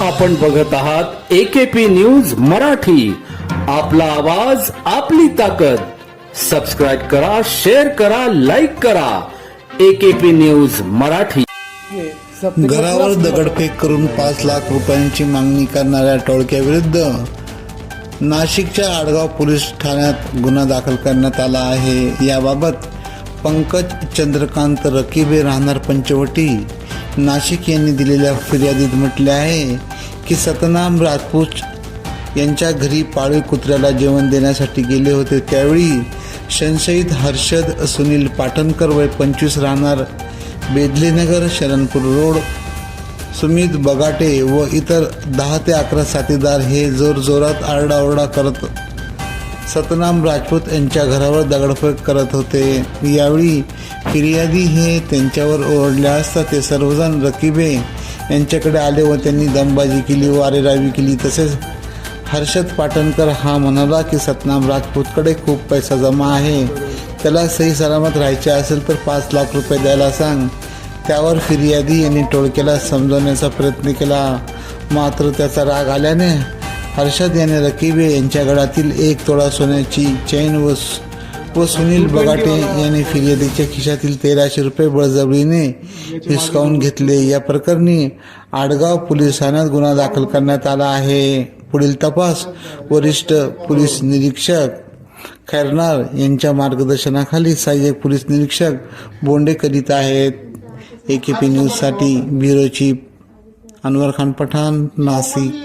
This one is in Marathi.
आपण बघत आहात एकेपी न्यूज मराठी. आपला आवाज आपली ताकद. सबस्क्राईब करा शेअर करा लाईक करा. AKP news Marathi. घरावर दगडफेक करून पाच लाख रुपयांची मागणी करणाऱ्या टोळक्याविरुद्ध नाशिकच्या आडगाव पोलीस ठाण्यात गुन्हा दाखल करण्यात आला आहे. याबाबत पंकज चंद्रकांत रकिबे राहणार पंचवटी. नाशिक यांनी दिलेल्या फिर्यादीत म्हटले आहे की सतनाम राजपूत यांच्या घरी पाळीव कुत्र्याला जेवण देण्यासाठी गेले होते. त्यावेळी संशयित हर्षद सुनील पाटणकर वय पंचवीस राहणार बेदलेनगर शरणपूर रोड. सुमित बगाटे व इतर दहा ते अकरा साथीदार हे जोरजोरात आरडाओरडा करत सतनाम राजपूत यांच्या घरावर दगडफेक करत होते. यावेळी फिर्यादी हे त्यांच्यावर ओरडले असता ते सर्वजण रकिबे यांच्याकडे आले व त्यांनी दमबाजी केली वारेरावी केली. तसेच हर्षद पाटणकर हा म्हणाला की सतनाम राजपूतकडे खूप पैसा जमा आहे. त्याला सही सलामत राहायचे असेल तर पाच लाख रुपये द्यायला सांग. त्यावर फिर्यादी यांनी टोळक्याला समजवण्याचा प्रयत्न केला. मात्र त्याचा राग आल्याने हर्षद याने रकिबे यांच्या गळातील एक तोळा सोन्याची चैन व व सुनील बगाटे यांनी फिर्यादीच्या खिशातील तेराशे रुपये बळजबरीने हिसकावून घेतले. या प्रकरणी आडगाव पोलीस ठाण्यात गुन्हा दाखल करण्यात आला आहे. पुढील तपास वरिष्ठ पोलीस निरीक्षक खैरनार यांच्या मार्गदर्शनाखाली सहाय्यक पोलीस निरीक्षक बोंडे करीत आहेत. ए के पी न्यूजसाठी ब्युरो चीफ अनवर खान पठाण नाशिक